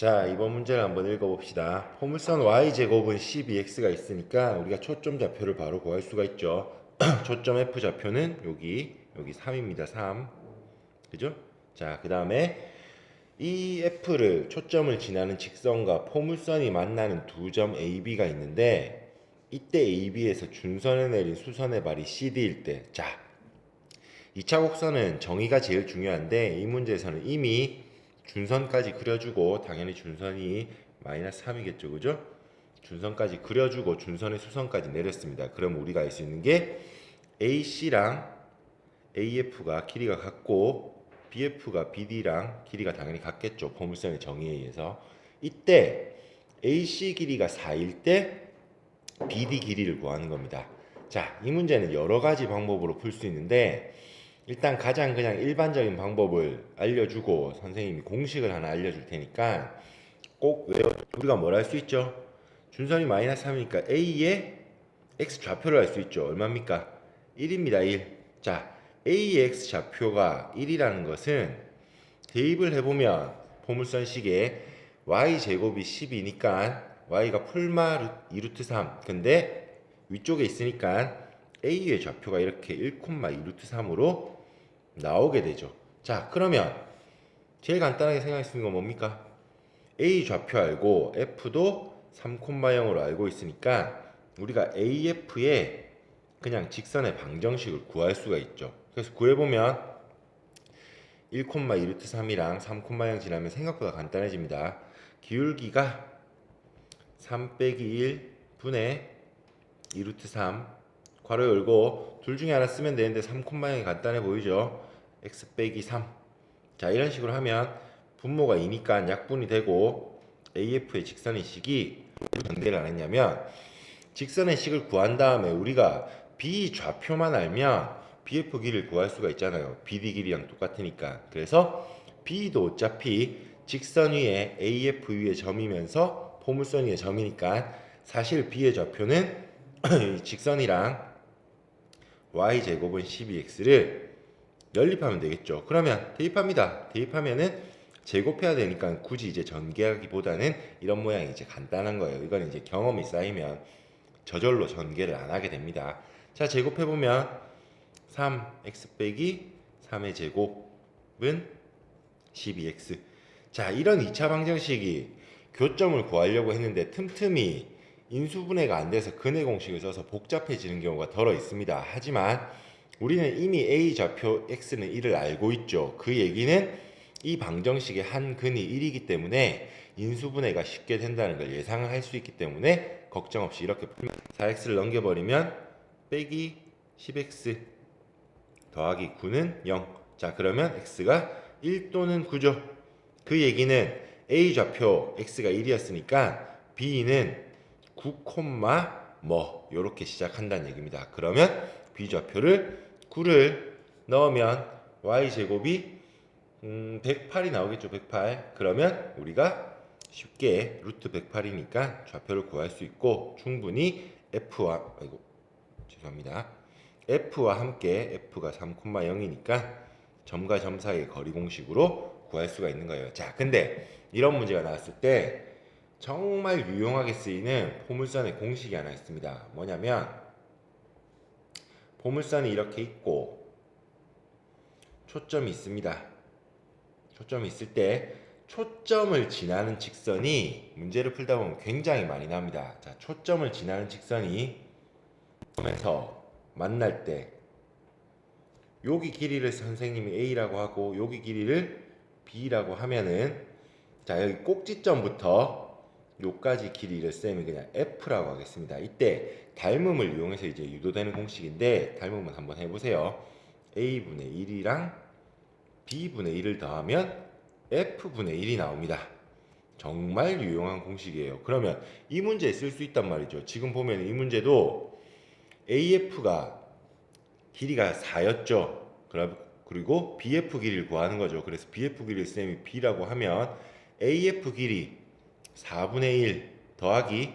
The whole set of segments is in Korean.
자, 이번 문제를 한번 읽어봅시다. 포물선 y제곱은 12x가 있으니까 우리가 초점 좌표를 바로 구할 수가 있죠. 초점 f 좌표는 여기, 여기 3입니다. 3. 그죠? 자, 그 다음에 이 f를 초점을 지나는 직선과 포물선이 만나는 두 점 AB가 있는데 이때 AB에서 준선에 내린 수선의 발이 CD일 때, 자, 2차 곡선은 정의가 제일 중요한데 이 문제에서는 이미 준선까지 그려주고 당연히 준선이 마이너스 3이겠죠. 그죠? 준선까지 그려주고 준선의 수선까지 내렸습니다. 그럼 우리가 알 수 있는 게 AC랑 AF가 길이가 같고 BF가 BD랑 길이가 당연히 같겠죠. 포물선의 정의에 의해서. 이때 AC 길이가 4일 때 BD 길이를 구하는 겁니다. 자 이 문제는 여러 가지 방법으로 풀 수 있는데 일단 가장 그냥 일반적인 방법을 알려주고 선생님이 공식을 하나 알려줄 테니까 꼭 외워 우리가 뭘 할 수 있죠? 준선이 마이너스 3이니까 A의 X 좌표를 알 수 있죠. 얼마입니까? 1입니다. 1. 자, A의 X 좌표가 1이라는 것은 대입을 해보면 포물선식에 Y 제곱이 10이니까 Y가 풀마 2루트 3 근데 위쪽에 있으니까 A의 좌표가 이렇게 1,2루트 3으로 나오게 되죠. 자, 그러면 제일 간단하게 생각할 수 있는 건 뭡니까? A 좌표 알고 F도 3,0으로 알고 있으니까 우리가 AF의 그냥 직선의 방정식을 구할 수가 있죠. 그래서 구해보면 1,2루트 3이랑 3,0 지나면 생각보다 간단해집니다. 기울기가 3 빼기 1 분의 2루트 3 괄호 열고 둘 중에 하나 쓰면 되는데 3콤마형이 간단해 보이죠? X 빼기 3. 자 이런 식으로 하면 분모가 2니까 약분이 되고 AF의 직선의 식이 전개를 안 했냐면 직선의 식을 구한 다음에 우리가 B 좌표만 알면 BF 길이를 구할 수가 있잖아요. BD 길이랑 똑같으니까. 그래서 B도 어차피 직선 위에 AF 위에 점이면서 포물선 위에 점이니까 사실 B의 좌표는 이 직선이랑 y 제곱은 12x를 연립하면 되겠죠. 그러면 대입합니다. 대입하면은 제곱해야 되니까 굳이 이제 전개하기보다는 이런 모양이 이제 간단한 거예요. 이건 이제 경험이 쌓이면 저절로 전개를 안 하게 됩니다. 자, 제곱해 보면 3x 빼기 3의 제곱은 12x. 자, 이런 2차 방정식이 교점을 구하려고 했는데 틈틈이 인수분해가 안 돼서 근해 공식을 써서 복잡해지는 경우가 덜어 있습니다. 하지만 우리는 이미 a 좌표 x는 1을 알고 있죠. 그 얘기는 이 방정식의 한 근이 1이기 때문에 인수분해가 쉽게 된다는 걸 예상을 할 수 있기 때문에 걱정 없이 이렇게 풀면 4x를 넘겨버리면 빼기 10x 더하기 9는 0. 자 그러면 x가 1 또는 9죠. 그 얘기는 a 좌표 x가 1이었으니까 b는 9, 뭐 요렇게 시작한다는 얘기입니다. 그러면 비좌표를 9를 넣으면 y 제곱이 음, 108이 나오겠죠. 108. 그러면 우리가 쉽게 루트 108이니까 좌표를 구할 수 있고 충분히 f와 아이고 죄송합니다. f와 함께 f가 3,0이니까 점과 점 사이의 거리 공식으로 구할 수가 있는 거예요. 자, 근데 이런 문제가 나왔을 때 정말 유용하게 쓰이는 포물선의 공식이 하나 있습니다. 뭐냐면 포물선이 이렇게 있고 초점이 있습니다. 초점이 있을 때 초점을 지나는 직선이 문제를 풀다 보면 굉장히 많이 납니다. 자, 초점을 지나는 직선이 점에서 만날 때 여기 길이를 선생님이 A라고 하고 여기 길이를 B라고 하면은 자 여기 꼭지점부터 요까지 길이를 쌤이 그냥 F라고 하겠습니다. 이때 닮음을 이용해서 이제 유도되는 공식인데 닮음은 한번 해보세요. A분의 1이랑 B분의 1을 더하면 F분의 1이 나옵니다. 정말 유용한 공식이에요. 그러면 이 문제에 쓸 수 있단 말이죠. 지금 보면 이 문제도 AF가 길이가 4였죠. 그리고 BF 길이를 구하는 거죠. 그래서 BF 길이를 쌤이 B라고 하면 AF 길이 4분의 1 더하기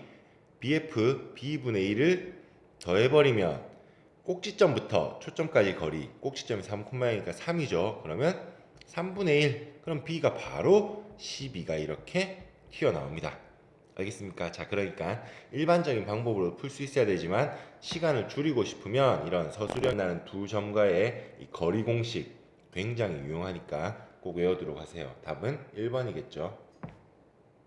BF B분의 1을 더해버리면 꼭지점부터 초점까지 거리 꼭지점이 3,0이니까 3이죠. 그러면 3분의 1 그럼 B가 바로 12가 이렇게 튀어나옵니다. 알겠습니까? 자, 그러니까 일반적인 방법으로 풀 수 있어야 되지만 시간을 줄이고 싶으면 이런 서술형 나는 두 점과의 이 거리 공식 굉장히 유용하니까 꼭 외워두도록 하세요. 답은 1번이겠죠.